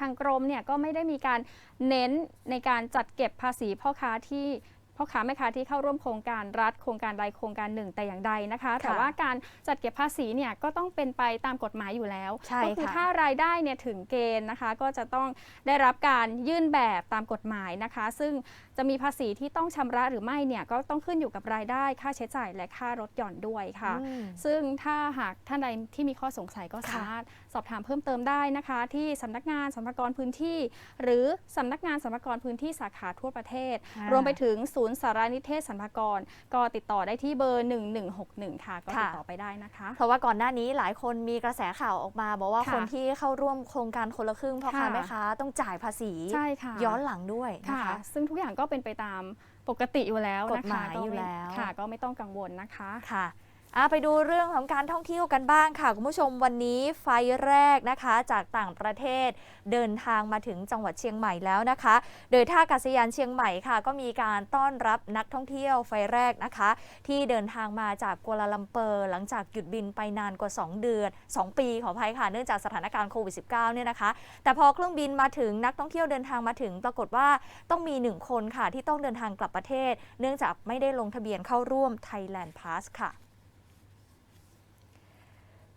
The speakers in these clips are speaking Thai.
ทางกรมเนี่ยก็ไม่ได้มีการเน้นในการจัดเก็บภาษีพ่อค้าที่ พ่อค้าแม่ค้าที่เข้าร่วมโครงการรัฐโครงการใดโครงการหนึ่งแต่อย่างใดนะคะ แต่ว่าการจัดเก็บภาษีเนี่ยก็ต้องเป็นไปตามกฎหมายอยู่แล้วใช่ก็คือค่ะถ้ารายได้เนี่ยถึงเกณฑ์นะคะ ก็จะต้องได้รับการยื่นแบบตามกฎหมายนะคะ ซึ่งจะมีภาษีที่ต้องชำระหรือไม่เนี่ยก็ต้องขึ้นอยู่กับรายได้ค่าใช้จ่ายและค่ารถหย่อนด้วยค่ะอืมซึ่งถ้าหากท่านใดที่มีข้อสงสัยก็ค่ะสามารถสอบถามเพิ่มเติมได้นะคะ ที่สำนักงานสรรพากรพื้นที่ หรือสำนักงานสรรพากรพื้นที่สาขาทั่วประเทศอ่ารรวมไปถึงศูนย์สารนิเทศสรรพากร ก็ติดต่อได้ที่เบอร์ 1161 ค่ะ ก็ติดค่ะต่อไปได้นะคะ เพราะว่าก่อนหน้านี้หลายคนมีกระแสข่าวออกมา บอกว่าค่ะคนที่เข้าร่วมโครงการคนละครึ่งพ่อค้าค่ะแม่ค้าต้องจ่ายภาษีใช่ค่ะย้อนหลังด้วยนะค่ะคะ ซึ่งทุกอย่างก็เป็นไปตามปกติอยู่แล้วนะคะกฎหมายก็อยู่แล้วค่ะ ก็ไม่ต้องกังวลนะคะค่ะ อะไปดูเรื่องของการท่องเที่ยวกันบ้างค่ะ คุณผู้ชมวันนี้ไฟแรกนะคะ จากต่างประเทศเดินทางมาถึงจังหวัดเชียงใหม่แล้วนะคะ โดยท่าอากาศยานเชียงใหม่ค่ะ ก็มีการต้อนรับนักท่องเที่ยวไฟแรกนะคะ ที่เดินทางมาจากกัวลาลัมเปอร์ หลังจากหยุดบินไปนานกว่า 2 เดือน 2 ปีขออภัยค่ะเนื่องจากสถานการณ์โควิด -19 เนี่ยนะคะ แต่พอเครื่องบินมาถึงนักท่องเที่ยวเดินทางมาถึง ปรากฏว่าต้องมีหนึ่งคนค่ะที่ต้องเดินทางกลับประเทศ เนื่องจากไม่ได้ลงทะเบียนเข้าร่วม Thailand Pass ค่ะ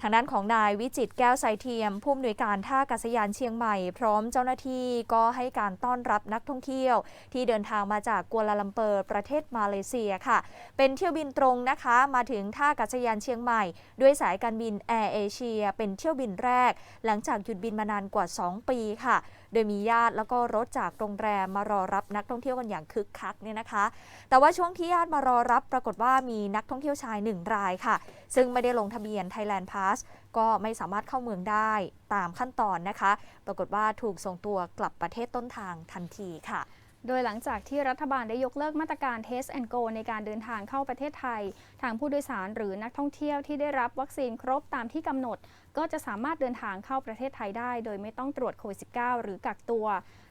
ทางด้านของนายวิจิตแก้วไซเทียม ผู้อำนวยการท่าอากาศยานเชียงใหม่ พร้อมเจ้าหน้าที่ก็ให้การต้อนรับนักท่องเที่ยว ที่เดินทางมาจากกัวลาลัมเปอร์ประเทศมาเลเซียค่ะ เป็นเที่ยวบินตรงนะคะ มาถึงท่าอากาศยานเชียงใหม่ ด้วยสายการบินแอร์เอเชียเป็นเที่ยวบินแรก หลังจากหยุดบินมานานกว่า 2 ปีค่ะ โดยมีญาติแล้วก็รถจากโรงแรมมารอรับนักท่องเที่ยวกันอย่างคึกคักเนี่ยนะคะ แต่ว่าช่วงที่ญาติมารอรับปรากฏว่ามีนักท่องเที่ยวชายหนึ่งรายค่ะ ซึ่งไม่ได้ลงทะเบียน Thailand Pass ก็ไม่สามารถเข้าเมืองได้ตามขั้นตอนนะคะ ปรากฏว่าถูกส่งตัวกลับประเทศต้นทางทันทีค่ะ โดยหลังจากที่รัฐบาลได้ยกเลิกมาตรการ Test and Go ในการเดินทางเข้าประเทศไทย ทางผู้โดยสารหรือนักท่องเที่ยวที่ได้รับวัคซีนครบตามที่กำหนด ก็จะสามารถเดินทางเข้าประเทศไทยได้ โดยไม่ต้องตรวจโควิด -19 หรือกักตัว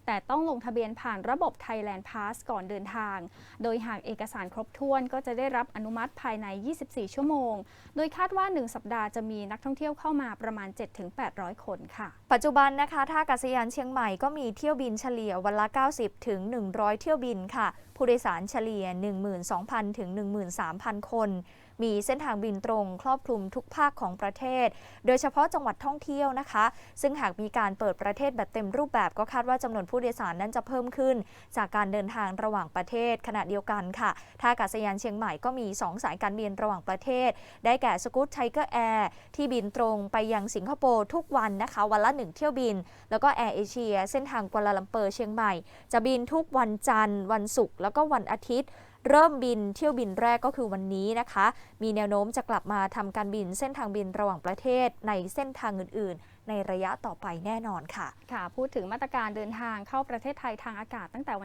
แต่ต้องลงทะเบียนผ่านระบบ Thailand Pass ก่อนเดินทาง โดยหากเอกสารครบถ้วนก็จะได้รับอนุมัติภายใน 24 ชั่วโมง โดยคาดว่า 1 สัปดาห์จะมีนักท่องเที่ยวเข้ามาประมาณ 7-800 คนค่ะ ปัจจุบันนะคะท่าอากาศยานเชียงใหม่ก็มีเที่ยวบินเฉลี่ยวันละ 90-100 เที่ยวบินค่ะ ผู้โดยสารเฉลี่ย 12,000 ถึง 13,000 คน มีเส้นทางบินตรงครอบคลุมทุกภาคของประเทศ โดยเฉพาะจังหวัดท่องเที่ยวนะคะ ซึ่งหากมีการเปิดประเทศแบบเต็มรูปแบบก็คาดว่าจำนวนผู้โดยสารนั้นจะเพิ่มขึ้น จากการเดินทางระหว่างประเทศขณะเดียวกันค่ะท่าอากาศยานเชียงใหม่ก็มี 2 สายการบินระหว่างประเทศ ได้แก่สกูตไทเกอร์แอร์ที่บินตรงไปยังสิงคโปร์ทุกวันนะคะวันละ 1 เที่ยวบิน แล้วก็แอร์เอเชียเส้นทางกัวลาลัมเปอร์เชียงใหม่ จะบินทุกวันจันทร์วันศุกร์แล้วก็วันอาทิตย์ เริ่มบินเที่ยวบินแรกก็คือวันนี้นะคะ มีแนวโน้มจะกลับมาทำการบินเส้นทางบินระหว่างประเทศในเส้นทางอื่น ๆในระยะต่อไปแน่นอนค่ะ ค่ะ พูดถึงมาตรการเดินทางเข้าประเทศไทยทางอากาศตั้งแต่วัน